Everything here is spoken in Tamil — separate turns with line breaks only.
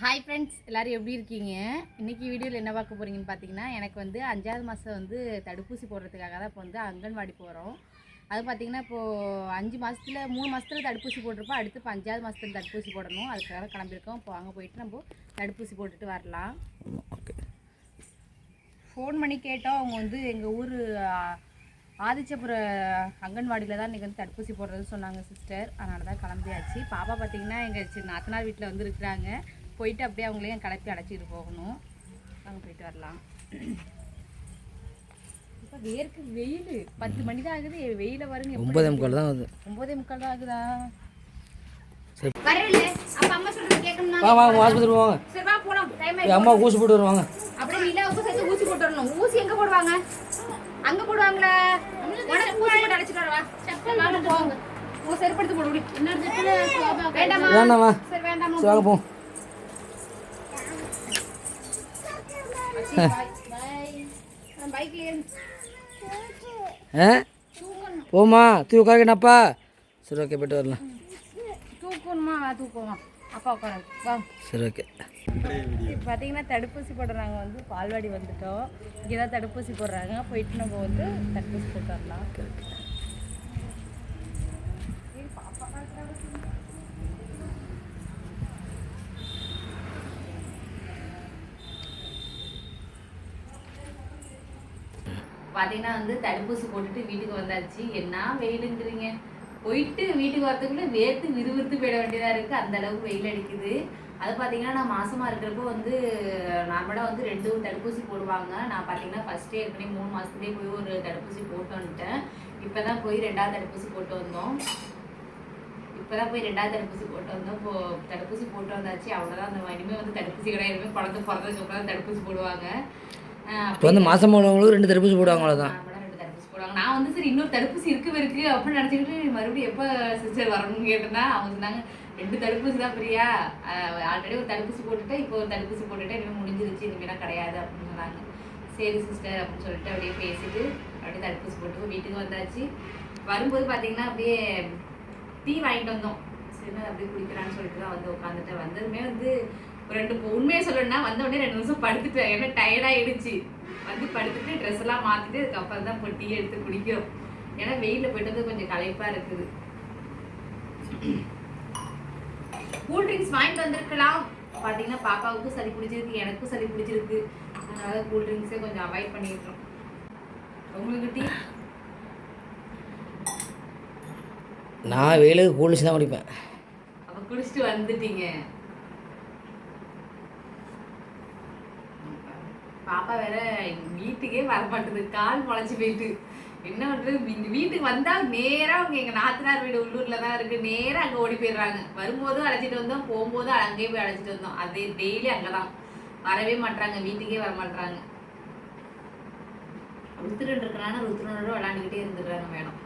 ஹாய் ஃப்ரெண்ட்ஸ் எல்லாரும் எப்படி இருக்கீங்க? இன்னைக்கு வீடியோவில் என்ன பார்க்க போறீங்கன்னு பார்த்தீங்கன்னா எனக்கு வந்து அஞ்சாவது மாதம் வந்து தடுப்பூசி போடுறதுக்காக தான் இப்போ வந்து அங்கன்வாடி போகிறோம் அது பார்த்தீங்கன்னா இப்போது அஞ்சு மாதத்துல மூணு மாதத்துல தடுப்பூசி போட்டிருப்போம். அடுத்து இப்போ அஞ்சாவது மாதத்துல தடுப்பூசி போடணும். அதுக்காக கிளம்பியிருக்கோம். இப்போ அங்கே போயிட்டு நம்ம தடுப்பூசி போட்டுட்டு வரலாம். ஃபோன் பண்ணி கேட்டோம். அவங்க வந்து எங்கள் ஊர் ஆதிச்சபுர அங்கன்வாடியில் தான் இன்றைக்கி வந்து தடுப்பூசி போடுறதுன்னு சொன்னாங்க சிஸ்டர் அதனால தான் கிளம்பியாச்சு. பாப்பா பார்த்தீங்கன்னா எங்கள் சின்ன நாத்தனார் வீட்டில் வந்து இருக்கிறாங்க. போயிட்டு அப்படியே அவங்களையும் கிளப்பி அழைச்சிட்டு போகணும். அங்கே போயிட்டு வரலாம். இப்போ வேர்க்கு வெயில். பத்து மணி தான் ஆகுது வெயில வருங்க
ஒன்பதே முக்கால் தான் வருது
ஒன்பதே முக்கால் தான் ஆகுதா?
சரி.
வரல அப்ப அம்மா சொல்றது கேட்கணும்னா
வாங்க வாங்க ஆஸ்பத்திரி வாங்க
சரி வா போலாம். டைம்
என் அம்மா ஊசி போட்டு வருவாங்க.
அப்படியே நிலாவுக்கு சேர்த்து ஊசி போட்டு வரணும். ஊசி எங்க போடுவாங்க? அங்க போடுவாங்களா? உனக்கு ஊசி போட்டு அழைச்சிட்டு வரவா? வாங்க போங்க. உங்க செருப்படுத்து போடு விடு. வேண்டாமா சரி வேண்டாமா
சரி வாங்க போ. போம்மா தூ உட்காருக்கணப்பா சரி ஓகே போயிட்டு வரலாம். சரி ஓகே
பார்த்தீங்கன்னா தடுப்பூசி போடுறாங்க வந்து பால்வாடி வந்துட்டோம். இங்கே தான் தடுப்பூசி போடுறாங்க. போயிட்டு நம்ம வந்து தடுப்பூசி போட்டு வரலாம். பார்த்தீங்கன்னா வந்து தடுப்பூசி போட்டுட்டு வீட்டுக்கு வந்தாச்சு. என்ன வெயிலுங்கிறீங்க? போயிட்டு வீட்டுக்கு வரத்துக்குள்ளே வேர்த்து விறுவிறுத்து போயிட வேண்டியதாக இருக்குது அந்த அளவுக்கு வெயில் அடிக்குது. அது பார்த்தீங்கன்னா நான் மாதமாக இருக்கிறப்போ வந்து நார்மலாக வந்து ரெண்டு தடுப்பூசி போடுவாங்க. நான் பார்த்தீங்கன்னா ஃபஸ்ட்டே ஏற்கனவே மூணு மாதத்துலேயே போய் ஒரு தடுப்பூசி போட்டு வந்துட்டேன். இப்போ தான் போய் ரெண்டாவது தடுப்பூசி போட்டு வந்தோம். இப்போ தான் போய் ரெண்டாவது தடுப்பூசி போட்டு வந்தோம். இப்போ தடுப்பூசி போட்டு வந்தாச்சு. அவ்வளோதான் அந்த இனிமேல் வந்து தடுப்பூசி கிடையாது குழந்தை பிறந்ததுக்கு அப்புறம் தான் தடுப்பூசி போடுவாங்க.
இப்போ வந்து மாதம் போனவங்களும் ரெண்டு தடுப்பூசி போடுவாங்க அவ்வளோதான்
நார்மலா ரெண்டு தடுப்பூசி போடுவாங்க. நான் வந்து சரி இன்னொரு தடுப்பூசி இருக்கு இருக்கு அப்படின்னு நினச்சிக்கிட்டு மறுபடியும் எப்போ சிஸ்டர் வரணும்னு கேட்டேன்னா அவங்க சொன்னாங்க ரெண்டு தடுப்பூசி தான் பிரியா ஆல்ரெடி ஒரு தடுப்பூசி போட்டுட்டேன் இப்போ ஒரு தடுப்பூசி போட்டுட்டேன் இனிமேல் முடிஞ்சிருச்சு இனிமேலாம் கிடையாது அப்படின்னு சொன்னாங்க. சரி சிஸ்டர் அப்படின்னு சொல்லிட்டு அப்படியே பேசிட்டு அப்படியே தடுப்பூசி போட்டு வீட்டுக்கு வந்தாச்சு. வரும்போது பார்த்தீங்கன்னா அப்படியே டீ வாங்கிட்டு வந்தோம். சரி அப்படியே குடிக்கிறான்னு சொல்லிட்டு தான் வந்து உட்காந்துட்டேன். வந்ததுமே வந்து ரெண்டு உண்மையை சொல்லணும்னா வந்த உடனே ரெண்டு நிமிஷம் படுத்துட்டேன் ஏன்னா டயர்டாகிடுச்சு வந்து படுத்துட்டு ட்ரெஸ் எல்லாம் மாற்றிட்டு அதுக்கப்புறம் தான் இப்போ டீ எடுத்து குடிக்கிறோம். ஏன்னா வெயிலில் போயிட்டு வந்து கொஞ்சம் களைப்பாக இருக்குது. கூல் ட்ரிங்க்ஸ் வாங்கிட்டு வந்திருக்கலாம். பார்த்தீங்கன்னா பாப்பாவுக்கும் சளி பிடிச்சிருக்கு எனக்கும் சளி பிடிச்சிருக்கு. அதனால கூல் ட்ரிங்க்ஸே கொஞ்சம் அவாய்ட் பண்ணிடுறோம் உங்களுக்கு டீ
நான் வெயிலுக்கு கூலிச்சு தான் குடிப்பேன்.
அப்ப குடிச்சிட்டு வந்துட்டீங்க. பாப்பா வேற வீட்டுக்கே வரமாட்டேது கால் முளைச்சி போயிட்டு. என்ன பண்ணுறது இந்த வீட்டுக்கு வந்தால் நேராக அவங்க எங்கள் நாத்தனார் வீடு உள்ளூரில் தான் இருக்குது நேராக அங்கே ஓடி போயிடுறாங்க. வரும்போதும் அழைச்சிட்டு வந்தோம். போகும்போதும் அங்கேயே போய் அழைச்சிட்டு வந்தோம். அதே டெய்லி அங்கதான். வரவே மாட்றாங்க. வீட்டுக்கே வர மாட்றாங்க. ருத்ரன் இருக்கிறான ருத்ரனோட விளாண்டுக்கிட்டே இருந்துடுறாங்க மேடம்.